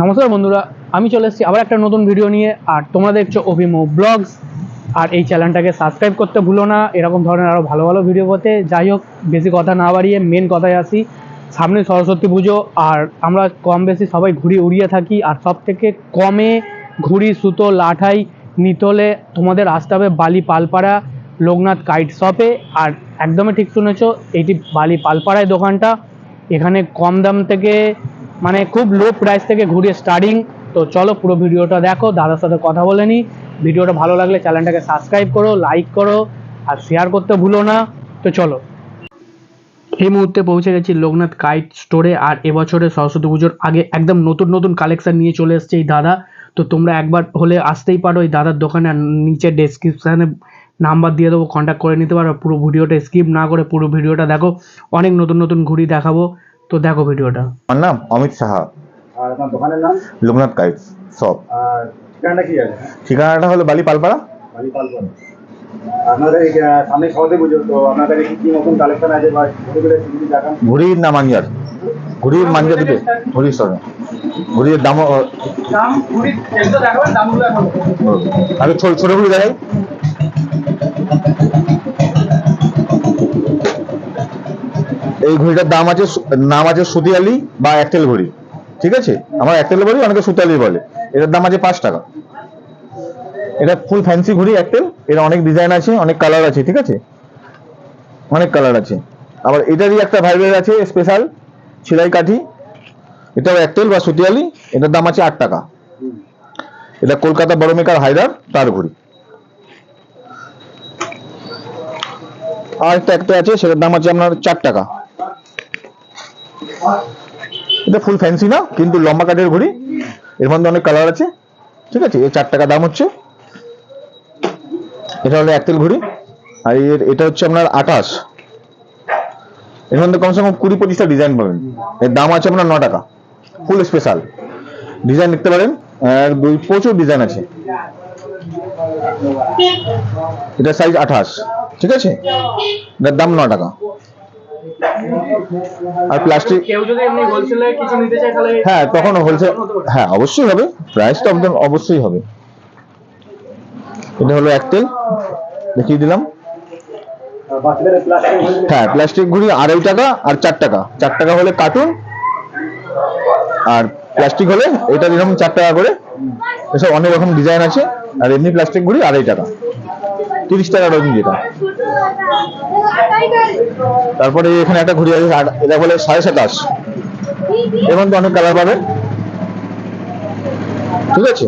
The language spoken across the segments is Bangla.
নমস্কার বন্ধুরা, আমি চলে এসেছি আবার একটা নতুন ভিডিও নিয়ে, আর তোমরা দেখছ অভিমো ব্লগস, আর এই চ্যানেলটাকে সাবস্ক্রাইব করতে ভুলো না, এরকম ধরনের আরও ভালো ভালো ভিডিও করতে যাই হোক, বেশি কথা না বাড়িয়ে মেন কথায় আসি। সামনে সরস্বতী পুজো, আর আমরা কম বেশি সবাই ঘুড়ি উড়িয়ে থাকি, আর সব থেকে কমে ঘুড়ি, সুতো, লাঠাই, নিতলে, তোমাদের আসতে হবে বালি পালপাড়া, লোকনাথ কাইট শপে। আর একদমই ঠিক শুনেছো এইটি বালি পালপাড়ায় দোকানটা। এখানে কম দাম থেকে মানে খুব লো প্রাইস থেকে ঘুরিয়ে স্টার্টিং তো চলো পুরো ভিডিওটা দেখো, দাদার সাথে কথা বলে নিই ভিডিওটা ভালো লাগলে চ্যানেলটাকে সাবস্ক্রাইব করো লাইক করো, আর শেয়ার করতে ভুলো না। তো চলো। এই মুহূর্তে পৌঁছে গেছি লোকনাথ কাইট স্টোরে আর এবছরে সরস্বতী পুজোর আগে একদম নতুন নতুন কালেকশন নিয়ে চলে এসছে এই দাদা। তো তোমরা একবার হলে আসতেই পারো এই দাদার দোকানে নিচে ডেসক্রিপশানে নাম্বার দিয়ে দেবো কন্ট্যাক্ট করে নিতে পারো। পুরো ভিডিওটা স্কিপ না করে পুরো ভিডিওটা দেখো। অনেক নতুন নতুন ঘুড়ি দেখাবো। তো দেখো ভিডিওটা। আমার নাম অমিত সাহা। আর আপনার দোকানের নাম? লোকনাথ কাইটস সব আর ঠিকানাটা কি আছে? ঠিকানাটা হলো বালি পালপাড়া বালি পালপাড়া আপনাদের সামনে সহজে পুজো তো আপনার কাছে কি কি নতুন কালেকশন আছে বা ঘুরে ঘুরে ঘুড়ির না মাঞ্জার? ঘুড়ির মাঞ্জা দিতে ঘুড়ির সঙ্গে ঘুড়ির দাম আগে ছোট ছোট ঘুড়ি দেখাই। এই ঘড়িটার দাম আছে নাম আছে সুতিয়ালি বা একটেল ঘড়ি। ঠিক আছে? আমার একটেল ঘড়ি, অনেকে সুতিয়ালি বলে। এটার দাম আছে পাঁচ টাকা। এটা ফুল ফ্যান্সি ঘড়ি, একটেল। এর অনেক ডিজাইন আছে, অনেক কালার আছে, ঠিক আছে? অনেক কালার আছে। আবার এটারই একটা ভাইবের আছে স্পেশাল ছিলাই কাঠি এটাও একটেল বা সুতিয়ালি। এটার দাম আছে আট টাকা। এটা কলকাতা বড় মেকার হায়দার, তার ঘড়ি। আর একটা একটা আছে, সেটার দাম আছে আপনার চার টাকা। এটা ফুল ফ্যান্সি না, কিন্তু লম্বা কাঠের ঘড়ি। এর মধ্যে অনেক কালার আছে। ঠিক আছে, এর চার টাকা দাম হচ্ছে। এটা হলো একতেল ঘড়ি। আর এর, এটা হচ্ছে আপনার আঠাশ। এর মধ্যে কমসে কম কুড়ি পঁচিশটা ডিজাইন পাবেন। এর দাম আছে আপনার ন টাকা। ফুল স্পেশাল ডিজাইন দেখতে পারেন। এক দুই, প্রচুর ডিজাইন আছে। এটা সাইজ আঠাশ। ঠিক আছে? এটার দাম ন টাকা। আর প্লাস্টিক কেউ যদি এমনি হোলসেলে কিছু নিতে চায় তাহলে হ্যাঁ তখন হোলসেল হ্যাঁ অবশ্যই হবে। প্রাইসটা একদম অবশ্যই হবে। এটা হলো একটেল দেখিয়ে দিলাম। হ্যাঁ প্লাস্টিক ঘুড়ি আড়াই টাকা আর চার টাকা। চার টাকা হলে কার্টুন আর প্লাস্টিক হলে এটা যেরকম চার টাকা করে। এসব অনেক রকম ডিজাইন আছে। আর এমনি প্লাস্টিক ঘুড়ি আড়াই টাকা। তিরিশ টাকা রকম যেটা। তারপরে এখানে একটা ঘুড়ি আছে এটা বলে সাড়ে সাতাশ এর মধ্যে অনেক কালার পাবেন ঠিক আছে?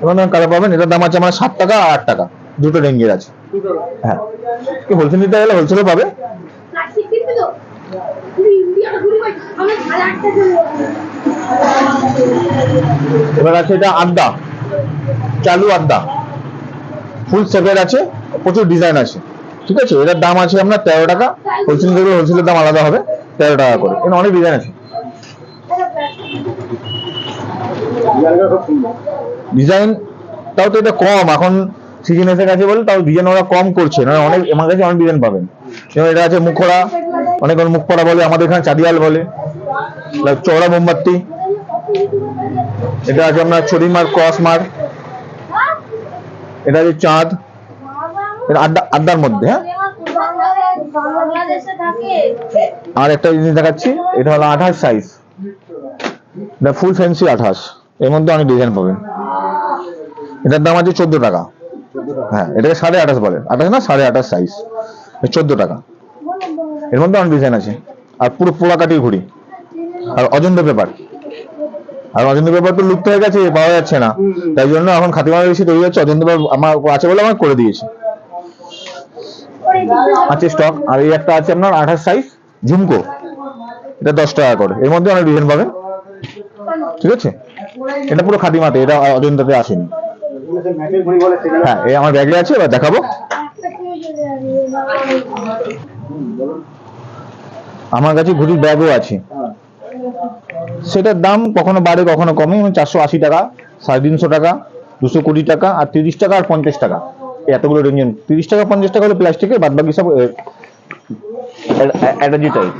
মধ্যে অনেক কালার পাবেন। এটার দাম আছে আমার সাত টাকা আর আট টাকা। দুটো রেঞ্জের আছে। হ্যাঁ। হোলসেল নিতে গেলে হোলসেলও পাবে। তো ঘুরে এবার আছে এটা আড্ডা। চালু আড্ডা। ফুল সেপের আছে। প্রচুর ডিজাইন আছে। ঠিক আছে? এটার দাম আছে আপনার তেরো টাকা। হোলসেল থেকে হোলসেলের দাম আলাদা হবে, তেরো টাকা করে। এখানে অনেক ডিজাইন আছে। ডিজাইন তাও তো এটা কম, এখন সিজন এসে গেছে বলে তাও ডিজাইন ওরা কম করছে। না অনেক, আমার কাছে অনেক ডিজাইন পাবেন। যেমন এটা আছে মুখোড়া, অনেক মুখ পড়া বলে, আমাদের এখানে চাঁদিয়াল বলে চওড়া মোমবাতি। এটা আছে আপনার ছড়িমার ক্রস মার। এটা আছে চাঁদ। আড্ডা আড্ডার মধ্যে হ্যাঁ? আর একটা জিনিস দেখাচ্ছি এটা হলো আঠাশ সাইজ এটা ফুল ফ্যান্সি আঠাশ। এর মধ্যে অনেক ডিজাইন পাবেন। এটার দাম আছে চোদ্দ টাকা। হ্যাঁ এটাকে সাড়ে আঠাশ বলে। আঠাশ না সাড়ে আঠাশ সাইজ চোদ্দ টাকা। এর মধ্যে অনেক ডিজাইন আছে। আর পুরো পোড়াকাটির ঘুড়ি। আর অজন্তা পেপার। আর অজন্তা পেপার তো লুপ্ত হয়ে গেছে পাওয়া যাচ্ছে না। তাই জন্য এখন খাতিমারা বেশি তৈরি হচ্ছে অজন্তা পেপার আমার আছে বলে আমার করে দিয়েছি। আছে স্টক আর এই একটা আছে আপনার আঠাশ সাইজ ঝুমকো। এটা দশ টাকা করে। এর মধ্যে অনেক ডিজাইন পাবেন। ঠিক আছে? এটা পুরো খাতিমাতে এটা অজন্তাতে আসেনি। হ্যাঁ এই আমার ব্যাগে আছে, এবার দেখাবো। আমার কাছে ঘুড়ির ব্যাগও আছে। সেটার দাম কখনো বাড়ে, কখনো কমে। যেমন চারশো আশি টাকা, সাড়ে তিনশো টাকা, দুশো কুড়ি টাকা, আর তিরিশ টাকা, আর পঞ্চাশ টাকা। এতগুলো রেঞ্জ তিরিশ টাকা, পঞ্চাশ টাকা হলো প্লাস্টিকের বাদ বাকি সব অ্যাটাজি টাইপ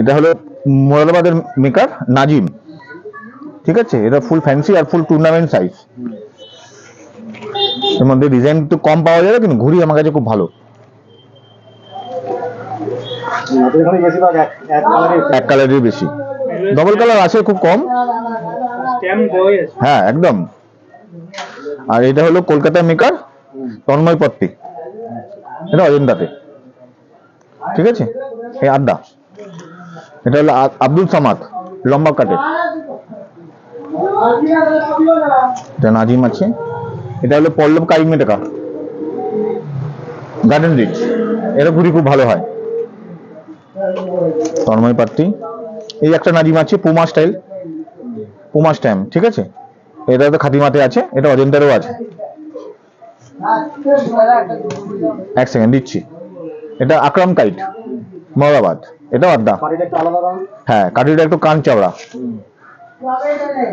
এটা হলো মোরাদাবাদের মেকার নাজিম। ঠিক আছে? এটা ফুল ফ্যান্সি আর ফুল টুর্নামেন্ট সাইজ এর মধ্যে ডিজাইন একটু কম পাওয়া যাবে, কিন্তু ঘুড়ি আমার কাছে খুব ভালো। এক কালারের বেশি। ডবল কালার আছে খুব কম। হ্যাঁ একদম। আর এটা হলো কলকাতার মেকার তন্ময় পত্তি এটা অজন্তাতে। ঠিক আছে? এই আড্ডা। এটা হলো আব্দুল সামাদ লম্বা কাটে এটা নাজিম আছে। এটা হলো পল্লব কারিমে টাকা গার্ডেন রিচ এরা ঘুরি খুব ভালো হয়। তন্ময় পাত্তি এই একটা নাজিম আছে পুমা স্টাইল। পুমা স্ট্যাম্প ঠিক আছে? এটা তো খাতিমাতে আছে এটা অজন্তারও আছে। এক সেকেন্ড দিচ্ছি। এটা আকরাম কাইট মৌরাবাদ এটা আড্ডা। হ্যাঁ কাঠিটা একটু কান চওড়া।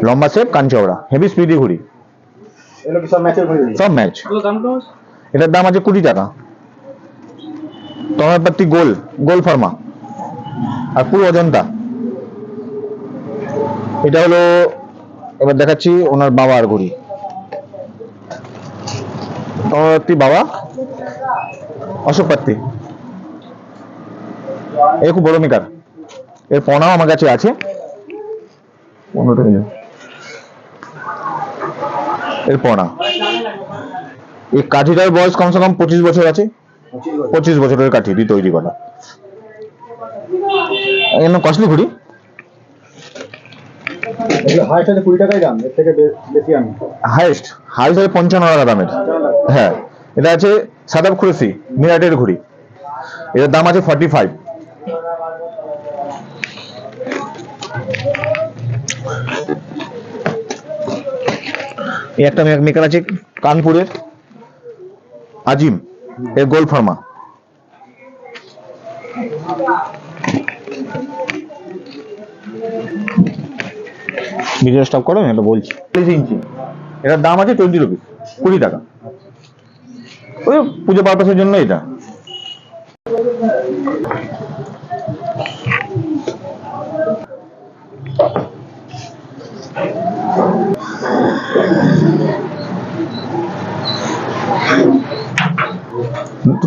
লম্বা শেপ কান চওড়া। হেভি স্পিডি ঘুড়ি সব ম্যাচ। এটার দাম আছে কুড়ি টাকা। তোমার পাত্তি গোল গোল ফার্মা। আর পুরো অজন্তা। এটা হলো, এবার দেখাচ্ছি ওনার বাবার ঘড়ি। পাত্তি বাবা, অশোক পাত্তি এ খুব বড় মেকার। এর পনাও আমার কাছে আছে। এর পনা এই কাঠিটার বয়স কমসে কম পঁচিশ বছর আছে। পঁচিশ বছরের কাঠি তৈরি করা। এর কস্টলি ঘুড়ি। এগুলো হাইস্ট আছে কুড়ি টাকাই দাম এর থেকে বেশি আমি। হাইস্ট হাইস্ট আছে পঞ্চান্ন টাকা দামের। হ্যাঁ এটা আছে সাদাব খুরসি মিরাটের ঘুড়ি। এটার দাম আছে ফর্টি ফাইভ এই একটা মেকার আছে কানপুরের আজিম এর গোল ফার্মা ভিডিও স্টপ করো আমি এটা বলছি। চল্লিশ ইঞ্চি। এটার দাম আছে টোয়েন্টি রুপিস কুড়ি টাকা। ওই পুজো পারপাসের জন্য এটা।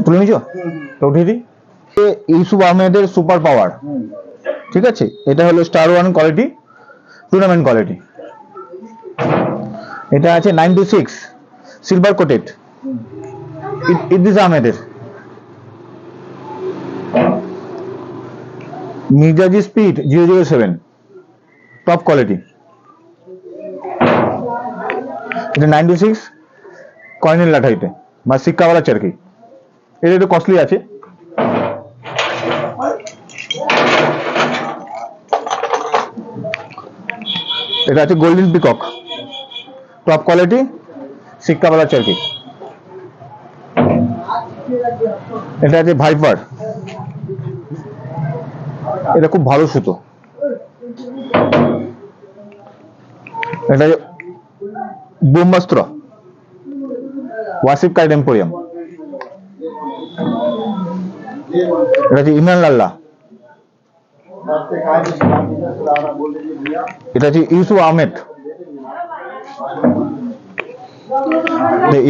তুলে নিছো? তো উঠিয়ে দিই? এ ইউসুফ আহমেদের সুপার পাওয়ার ঠিক আছে? এটা হলো star one quality tournament quality এটা আছে ninety six silver coated Idris আহমেদের মির্জাজি speed zero zero seven top quality এটা নাইন নাইনটি সিক্স কয়েনের লাঠাইতে বা সিক্কাওয়ালা চারকি এটা একটু কস্টলি আছে। এটা আছে গোল্ডেন পিকক টপ কোয়ালিটি সিক্কাওয়ালা চারকি এটা আছে ভাইপার এটা খুব ভালো সুতো। এটা ব্রহ্মাস্ত্র ওয়াসিফ কাইড এম্পোরিয়াম এটা হচ্ছে ইমরান লাল্লা এটা হচ্ছে ইউসুফ আহমেদ।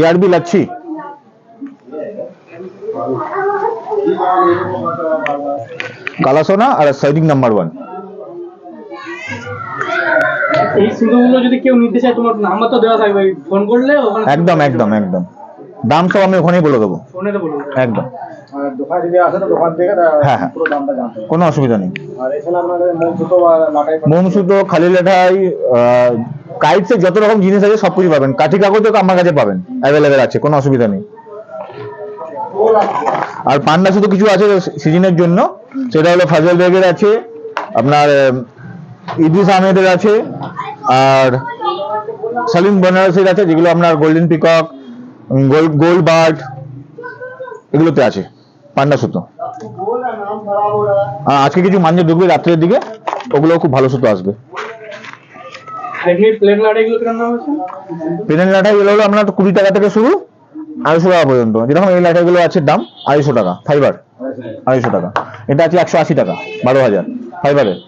এআরবি লাচ্ছি কালাসোনা আর সাইডিং নাম্বার ওয়ান। এই যদি কেউ নিতে চায় তোমার নাম্বার তো দেওয়া থাকবে। ফোন করলে একদম একদম একদম। দাম সব আমি ওখানেই বলে দেবো। একদম। তা হ্যাঁ, হ্যাঁ। কোনো অসুবিধা নেই। মোম সুতো খালি লেঠাই কাইটসে যত রকম জিনিস আছে সব কিছু পাবেন। কাঠি কাগজও আমার কাছে পাবেন। অ্যাভেলেবেল আছে কোনো অসুবিধা নেই। আর পান্ডা শুধু কিছু আছে সিজনের জন্য। সেটা হলো ফাজল বেগের আছে আপনার আহ, ইদ্রিস আহমেদের আছে আর সালিম বেনারসির আছে যেগুলো আপনার golden peacock gold gold bird এগুলোতে আছে। পান্ডা সুতো। আজকে কিছু মাঞ্জে ঢুকবে রাত্রের দিকে ওগুলো খুব ভালো সুতো আসবে। প্লেন আছে এগুলো হলো আপনার কুড়ি টাকা থেকে শুরু, আড়াইশো টাকা পর্যন্ত। যেরকম এই লাইটারগুলো আছে দাম, আড়াইশো টাকা, ফাইবার, আড়াইশো টাকা। এটা আছে একশো আশি টাকা, বারো হাজার ফাইবারের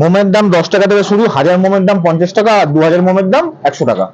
মোমের দাম দশ টাকা থেকে শুরু, হাজার মোমের দাম পঞ্চাশ টাকা, আর দু হাজার মোমের দাম একশো টাকা।